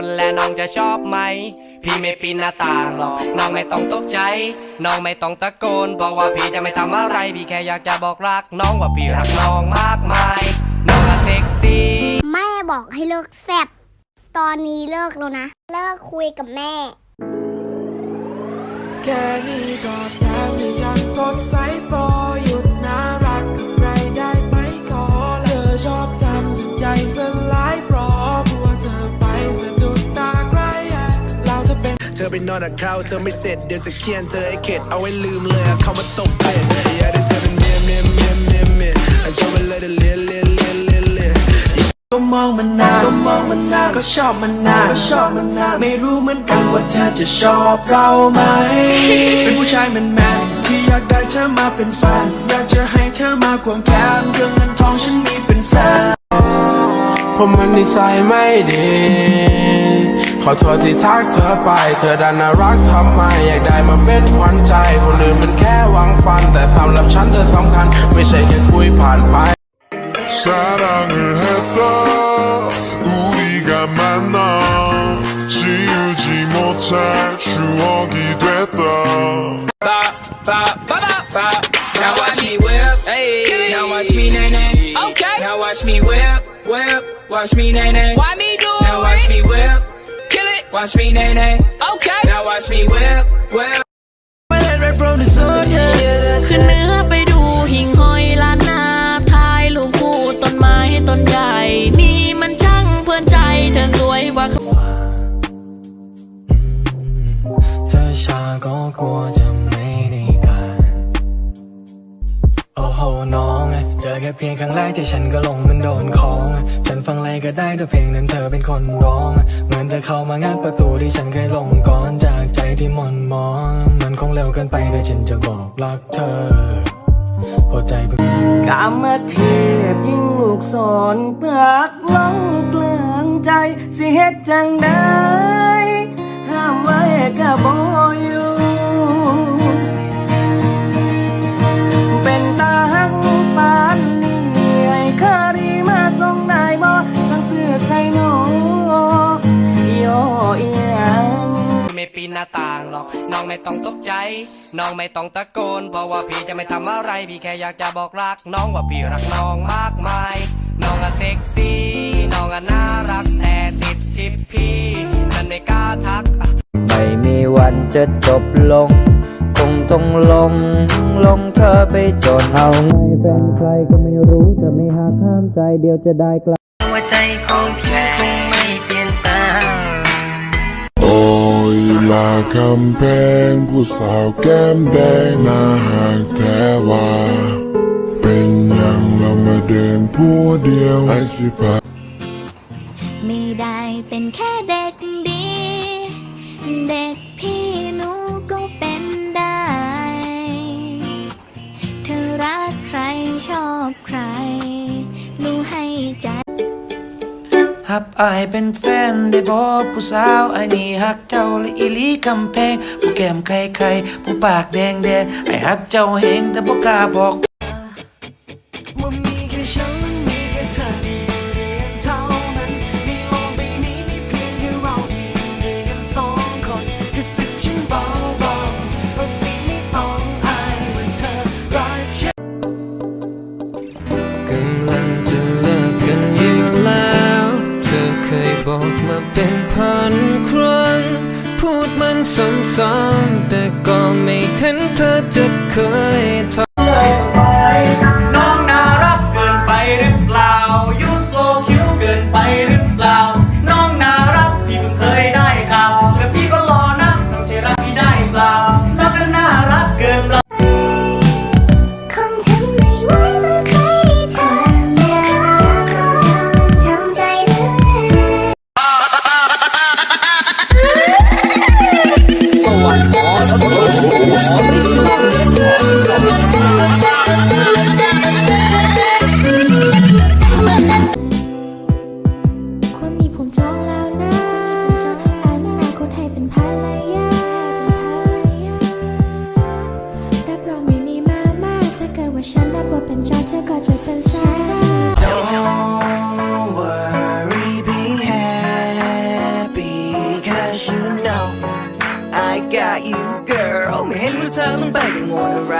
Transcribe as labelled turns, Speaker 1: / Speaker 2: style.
Speaker 1: นและน้องจะชอบไหม พี่ไม่ปีนหน้าต่างหรอกน้องไม่ต้องตกใจ น้องไม่ต้องตะโกนเพราะว่าพี่จะไม่ทำอะไร พี่แค่อยากจะบอกรัก น้องว่าพี่รักน้องมากมาย น้องก็เซ็กซี่
Speaker 2: แม่บอกให้เลิกแซบตอนนี้เลิกแล้วนะ เลิกคุยกับแม่
Speaker 3: แค่นี้ก็ นเธอไปน
Speaker 4: อนกับเขาเธอไม่เสร็จเดี๋ยวจะเคียนเธอให้เข็ดเอาไว้ลืมเลยอะเขามาตกเป็ดอย่าได้เธอเป็นเมียเมียเมียเมียเมียอันชอบไปเลยเดี๋ยวเลียเลียเลียเลียเลีย
Speaker 3: ก็มองมันนานก็มองมันนานก็ชอบมันนานก็ชอบมันนานไม่รู้เหมือนกันว่าเธอจะชอบเราไหมเป็นผู้ชายแมนแมนๆที่อยากได้เธอมาเป็นแฟนอยากจะให้เธอมาควงแขนเรื่องเงินทองฉันมีเป็นแสนผมมันนิสัยไม่ดี ขอโทษที่ทักเธอไป เธอดันน่ารักทำไม อยากได้มาเป็นขวัญใจ คนอื่นมันแค่หวังฟัน แต่สำหรับฉันเธอสำคัญ ไม่ใช่แค่คุยผ่านไป
Speaker 5: 사랑을 했다 우리가 만나 지우지 못할 추억이 됐다
Speaker 6: Now watch me whip, hey. Now watch me nay nay. Okay. Now watch me whip, whip. Watch me nay nay. Why me do it? Now watch me whip, kill it. Watch me nay nay. Okay. Now watch me whip, whip.
Speaker 7: ขึ้นเหนื้อไปดูหิ่งห้อยล้านนาถ่ายรูปคู่ต้นไม้ต้นใหญ่ นี่มันช่างเพลินใจเธอสวยกว่า
Speaker 3: เธอช้าก็กลัวจะไม่ได้การโอ้โหน้องอะ เจอแค่เพียงครั้งแรกที่ฉันก็หลงมันโดนของ ฉันฟังอะไรก็ได้ด้วยเพลงนั้นเธอเป็นคนร้อง เหมือนเธอเข้ามางัดประตูที่ฉันเคยลงก่อนจากใจที่หม่นมองมันคงเร็วเกินไปแต่ฉันจะบอกรักเธอพอใจเพิ่ง
Speaker 8: กามเทพยิ่งลูกศรเพื่ออักลงเกลืองใจสิเฮ็ดจังได้ห้ามไว้ก็บ่อยู่ ปีนหน้า
Speaker 1: ต่างหรอก น้องไม่ต้องตกใจ น้องไม่ต้องตะโกน เพราะว่าพี่จะไม่ทำอะไร พี่แค่อยากจะบอกรัก น้องว่าพี่รักน้องมากมาย น้องอะเซ็กซี่ น้องอะน่ารักแต่ติดทิปพี่นั่นไม่กล้าทักอะ
Speaker 9: ไม่มีวันจะจบลง คงต้องลง ลงเธอไปจนเอาไงแฟนใครก็ไม่รู้จะไม่หักห้ามใจเดียวจะได้กลับ
Speaker 8: หัวใจของพี่คงไม่เปลี่ยนา
Speaker 5: คำแพงผู้สาวแก้มแดงหน้าหักแท้ว่า เป็นอย่างเรามาเดินผู้เดียวไอสิพา
Speaker 7: ไม่ได้เป็นแค่เด็กดี เด็กพี่
Speaker 3: ฮับอายเป็นแฟนได้บอผู้สาวไอ้นี่ฮักเจ้าและอีลีคำแพงผู้แก้มไข่ไข่ผู้ปากแดงแดงไอ้ฮักเจ้าเฮงแต่บ่กล้าบอก พันครั้ง
Speaker 6: พูดมันซ้ำๆแต่ก็ไม่เห็นเธอจะเคยทำ
Speaker 1: รับบอยเธอก็จะเป็นสาย Don't worry
Speaker 2: be happy cause Girl, ไม่เห็นว่า
Speaker 8: เธอต้องไปกังวลอะไร